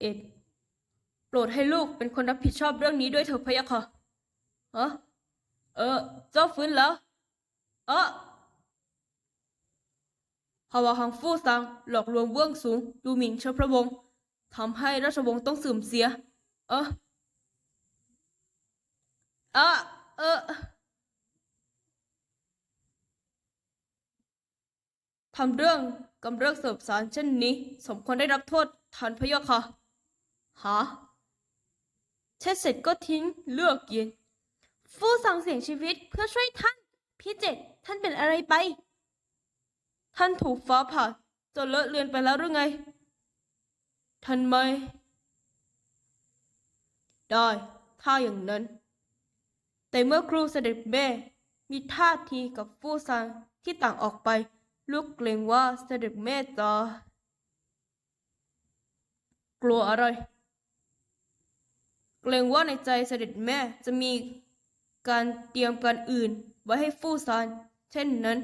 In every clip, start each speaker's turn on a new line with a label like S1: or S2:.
S1: เอ็ดโปรดให้ลูกเป็นคนรับผิดชอบเรื่องนี้ด้วยเถอะพะยะค่ะฮะเออ เจ้าฟื้นแล้ว เออฮาวาฮังฟู่ซังหลอกลวงเบื้องสูง ดูหมิ่นเชื้อพระวงศ์ทำให้ราชวงศ์ต้องเสื่อมเสีย เออเออเออทำเรื่องกำเริกเสบสารเช่นนี้ สมควรได้รับโทษทันพะยะค่ะ หาเช็ดเสร็จก็ทิ้งเลือกเย็น
S2: ฟู่สั่งเสียงชีวิตเพื่อช่วยท่าน พี่เจ็ดท่านเป็นอะไรไป
S1: ท่านถูกฟ้าผ่าจนเลอะเลือนไปแล้วหรือไง ท่านไม่ ได้ ถ้าอย่างนั้น แต่เมื่อครูเสด็จแม่มีท่าทีกับฟู่ซังที่ต่างออกไป ลูกเกรงว่าเสด็จแม่จะกลัวอะไร เกรงว่าในใจเสด็จแม่จะมีการเตรียมการอื่น ไว้ให้ฟู่ซาน เช่นนั้น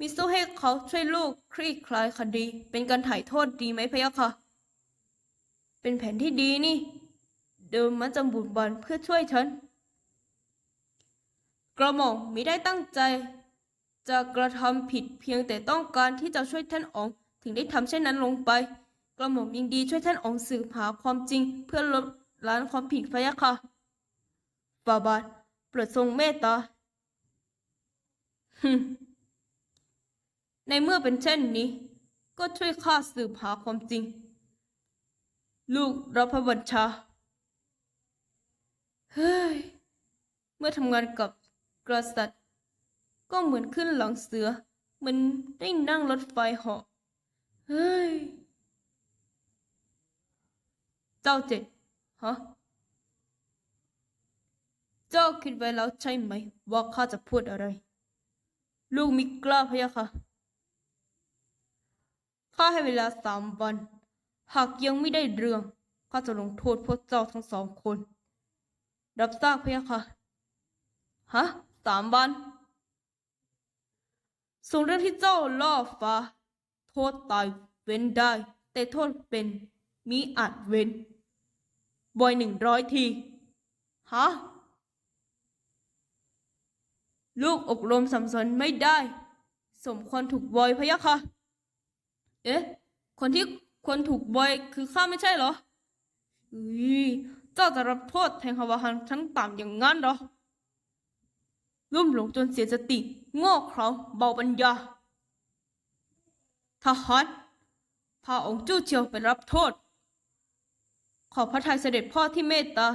S1: มิสู้ให้เขาช่วยลูกคลี่คลายคดี เป็นการถ่ายโทษดีไหมพะยะค่ะ เป็นแผนที่ดีนี่ เดิมมันจะบุญบันเพื่อช่วยฉัน กระหม่อมมิได้ตั้งใจ จะกระทำผิดเพียงแต่ต้องการที่จะช่วยท่านอ๋องถึงได้ทำเช่นนั้นลงไป กระหม่อมยินดีช่วยท่านอ๋องสืบหาความจริงเพื่อลด ล้างความผิดพะยะค่ะฝ่าบาทโปรดทรงเมตตาฮึในเมื่อเป็นเช่นนี้ ก็ช่วยข้าสืบหาความจริง ลูกรับพระบัญชา เฮ้ย เมื่อทำงานกับกษัตริย์ ก็เหมือนขึ้นหลังเสือ มันได้นั่งรถไฟเหาะ เฮ้ย เจ้าเจ็ด ฮะ เจ้าคิดไว้แล้วใช่ไหม ว่าข้าจะพูดอะไร ลูกมิกล้าพะยะค่ะ ข้าให้เวลาสามวัน หากยังไม่ได้เรื่อง ข้าจะลงโทษพวกเจ้าทั้งสองคน รับทราบพะยะค่ะ ฮะสามวัน ส่วนเรื่องที่เจ้าล่อฟ้า โทษตายเว้นได้ แต่โทษเป็นมิอาจเว้น บอยหนึ่งร้อยที ฮะ ลูกอกลมสัมสนไม่ได้ สมควรถูกบอยพะยะค่ะ เอ๊ะ คนที่ควรถูกบอยคือข้าไม่ใช่เหรออุ้ยเจ้าจะรับโทษแทงฮาวาฮันชั้นต่ำอย่างนั้นเหรอลุ่มหลงจนเสียสติโง่เขลาเบาปัญญาทหารพาองค์จู้เจียวไปรับโทษ ขอพระทัยเสด็จพ่อที่เมตตา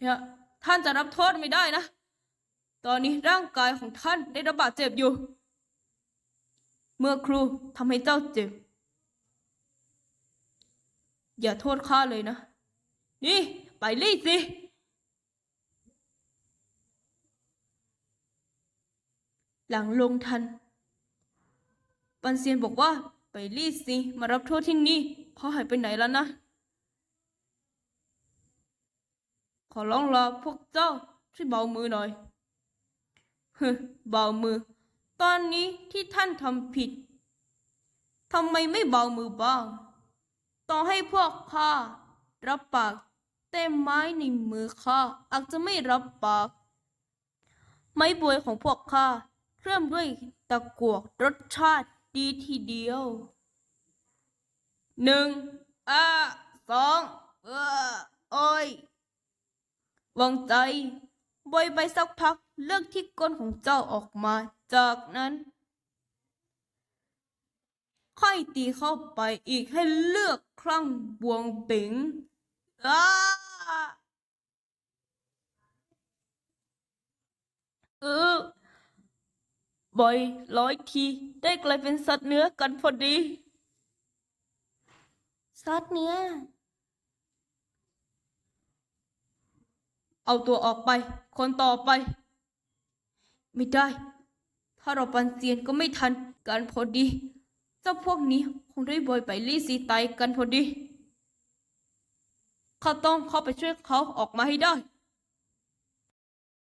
S1: เยท่านจะรับโทษไม่ได้นะ ตอนนี้ร่างกายของท่านได้รับบาดเจ็บอยู่ เมื่อครูทำให้เจ้าเจ็บ อย่าโทษข้าเลยนะ นี่ ไปรีดสิหลังลงทัน ปันเซียนบอกว่าไปรีดสิ มารับโทษที่นี่ เขาหายไปไหนแล้วนะ ขอร้องลาพวกเจ้าช่วยเบามือหน่อยฮึเบามือ ตอนนี้ที่ท่านทำผิดทำไมไม่เบามือบ้าง ต่อให้พวกข้ารับปาก แต่ไม้ในมือข้าอาจจะไม่รับปาก ไม้บวยของพวกข้าเครื่องด้วยตะกวกรสชาติดีทีเดียว หนึ่งอ่าสองเออโอ้ยวางใจบอยไปสักพักเลือกที่ก้นของเจ้าออกมา จากนั้น ค่อยตีเข้าไปอีกให้เลือกครั้งบวงป๋งอ้าเออบอยร้อยทีได้กลายเป็นสัตว์เนื้อกันพอดี
S2: ซอสเนื้อ
S1: เอาตัวออกไป คนต่อไป ไม่ได้ ถ้าเราปันเซียนก็ไม่ทันการพอดี เจ้าพวกนี้คงได้บอยไปลี่ซีไตายกันพอดี ข้าต้องเข้าไปช่วยเขาออกมาให้ได้